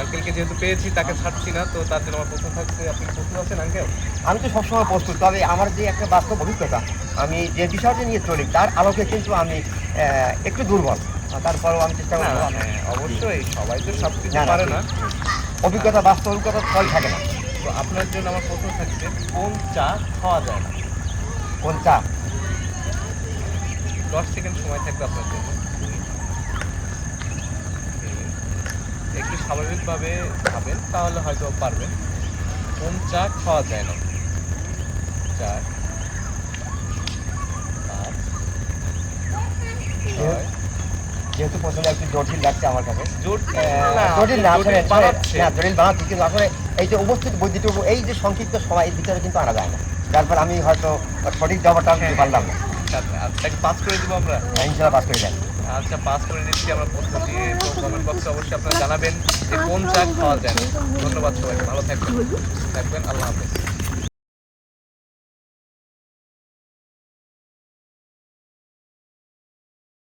আজকে যেহেতু পেয়েছি তাকে ছাড়ছি না তো তার জন্য আমার প্রশ্ন থাকছে আপনি প্রশ্ন আছেন আঙ্কেল? আমি তো সবসময় প্রস্তুত তবে আমার যে একটা বাস্তব অভিজ্ঞতা আমি যে বিষয়টা নিয়ে চলি তার আলোকে কিন্তু আমি একটু দুর্বল। তারপরেও আমি চেষ্টা করব। অবশ্যই সবাই তো সব কিছু পারে না। অভিজ্ঞতা বাস্তব অভিজ্ঞতা ফল থাকে না। তো আপনার জন্য আমার প্রশ্ন থাকছে কোন চা খাওয়া যায় না? কোন চা? দশ সেকেন্ড সময় থাকবে আপনার জন্য একটু স্বাভাবিকভাবে খাবেন তাহলে হয়তো পারবেন। কোন চা খাওয়া যায় না। চার যেহেতু প্রথমে একটু জটিল লাগছে আমার কাছে। জটিল না আসলে না জটিল বানাচ্ছি কিন্তু আসলে এই যে উপস্থিত বৈদ্যুতিক এই যে সংক্ষিপ্ত সময় ভিতরে কিন্তু আনা যায় না। তারপর আমি হয়তো সঠিক জবাবটা আমি দিতে পারলাম না। আচ্ছা, আচ্ছা পাস করে দিব আমরা। ইনশাল্লাহ পাস করে যান আচ্ছা পাস করে নিচ্ছি আমরা দিয়ে তো কমেন্ট বক্সে অবশ্যই আপনারা জানাবেন যে কোন চা খাওয়া যায়। ধন্যবাদ সবাই ভালো থাকবেন। থাকবেন, আল্লাহ হাফেজ।